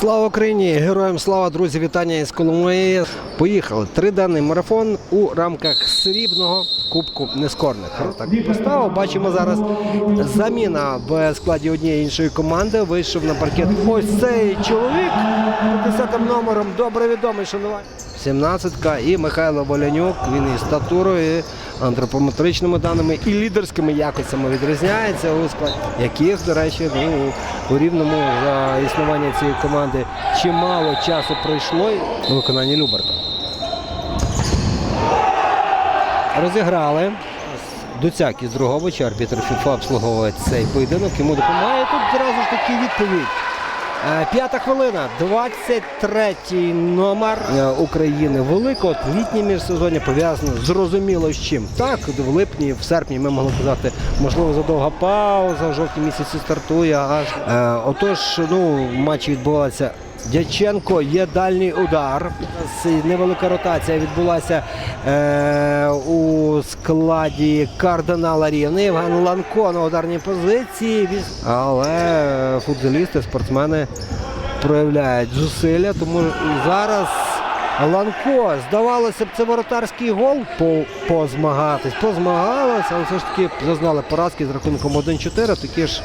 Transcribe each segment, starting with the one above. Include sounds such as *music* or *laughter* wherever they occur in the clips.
Слава Україні! Героям слава, друзі! Вітання із Коломиї. Поїхали. Триденний марафон у рамках срібного кубку нескорних. Так поставу. Бачимо зараз заміна в складі однієї іншої команди. Вийшов на паркет ось цей чоловік 50-м номером. Добре відомий шанувальник. 17-ка і Михайло Волянюк. Він і статурою, і антропометричними даними, і лідерськими якостями відрізняється у складі, яких, до речі, ну, у рівному за існування цієї команди чимало часу пройшло у виконанні Люберта. Розіграли. Дуцяк із Друговича, арбітр ФІФА обслуговує цей поєдинок. Йому допомагає. Тут зразу ж таки відповідь. Е, П'ята хвилина, 23-й номер е, України. Велико, от літнє міжсезоння пов'язано зрозуміло з чим. Так, в липні, в серпні ми могли казати, можливо, задовга пауза, в жовтні місяці стартує. Аж е, отож, ну, матчі відбувалися. Дяченко є дальній удар. Невелика ротація відбулася е, у складі кардинала Рівни. Євген Ланко на ударній позиції. Але футболісти, спортсмени проявляють зусилля. Тому зараз Ланко, здавалося б, це воротарський гол по, позмагатись. Позмагалися, але все ж таки зазнали поразки з рахунком 1-4. Такі ж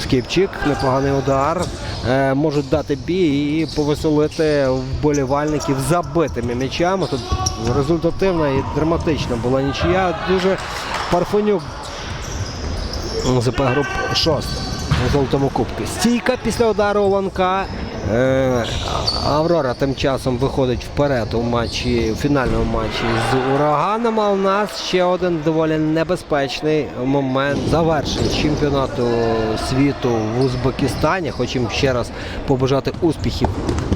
Скіпчик, непоганий удар. Е, можуть дати бій і повеселити вболівальників забитими м'ячами. Тут результативна і драматична була нічия. Дуже Парфенюк ЗП груп 6 у золотому кубку. Стійка після удару Ланка. Аврора тим часом виходить вперед у матчі, у фінальному матчі з ураганом. А у нас ще один доволі небезпечний момент завершення чемпіонату світу в Узбекистані. Хочемо ще раз побажати успіхів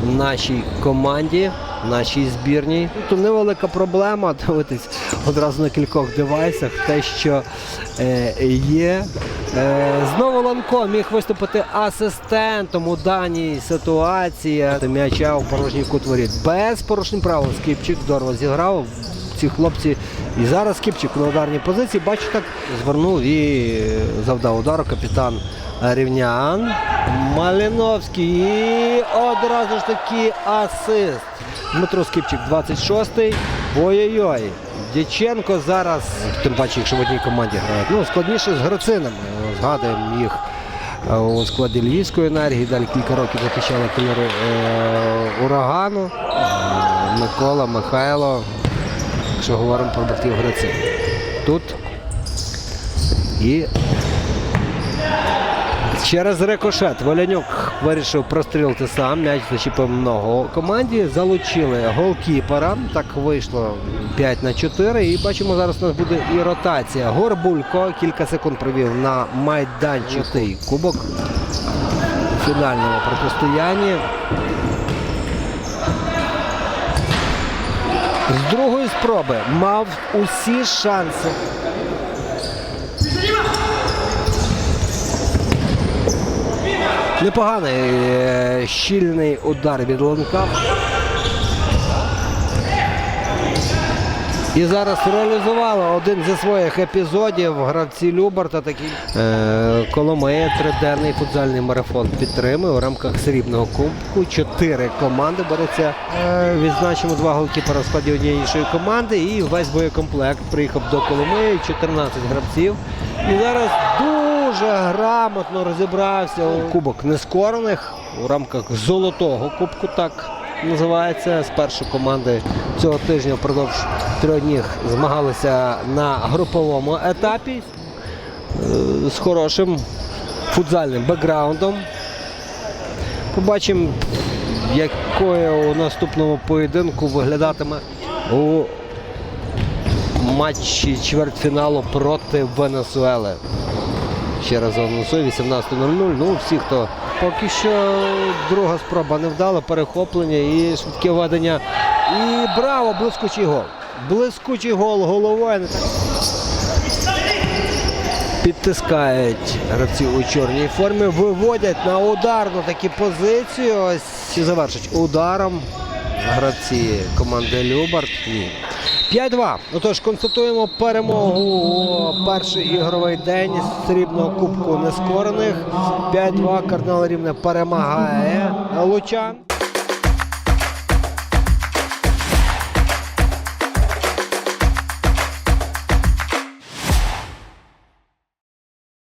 нашій команді, нашій збірній. Тут невелика проблема *laughs* дивитись одразу на кількох девайсах. Те, що е, є. Е, знову Ланко міг виступити асистентом у даній ситуації. М'яча у порожній кут воріт. Без порушень правил Скіпчик здорово зіграв. Ці хлопці і зараз Скіпчик на ударній позиції. Бачу, так звернув і завдав удару капітан Рівнян. Малиновський. І одразу ж таки асист. Дмитро Скіпчик 26-й. Ой-ой-ой. Дяченко зараз, тим паче, якщо в одній команді грають. Ну, складніше з Грицинами. Згадуємо їх е, у складі Львівської енергії. Далі кілька років захищали кольори е, урагану. Микола, Михайло. Якщо говоримо про братів Грицин. Тут і Через рикошет Волянюк вирішив прострілити сам. М'яч зачепив ногу команді. Залучили голкіпера. Так вийшло 5 на 4. І бачимо, зараз у нас буде і ротація. Горбулько кілька секунд провів на майданчику. Кубок у фінальному протистоянні. З другої спроби мав усі шанси. Непоганий е, щільний удар від Ланка. І зараз реалізували один зі своїх епізодів гравці Любарта. Такий е, Коломея триденний футзальний марафон підтримує у рамках срібного кубку. Чотири команди береться. Е, відзначимо два голкіпера в складі однієї іншої команди. І весь боєкомплект приїхав до Коломиї. 14 гравців. І зараз дуже грамотно розібрався у кубок нескорених у рамках золотого кубку. Так називається. Спершу команди цього тижня впродовж трьох днів змагалися на груповому етапі е, з хорошим футзальним бекграундом. Побачимо, якою у наступному поєдинку виглядатиме у матчі чвертьфіналу проти Венесуели. Ще раз анонсую, 18.00. Ну, всі, хто поки що друга спроба не вдала, перехоплення і швидке ведення. І браво! Блискучий гол. Блискучий гол головою. Підтискають гравці у чорній формі, виводять на ударну такі позицію. Ось і завершать ударом гравці команди Любарт. Ні. 5-2. Отож, констатуємо перемогу у перший ігровий день срібного кубку нескорених. 5-2. Кардинал Рівне перемагає Лучан.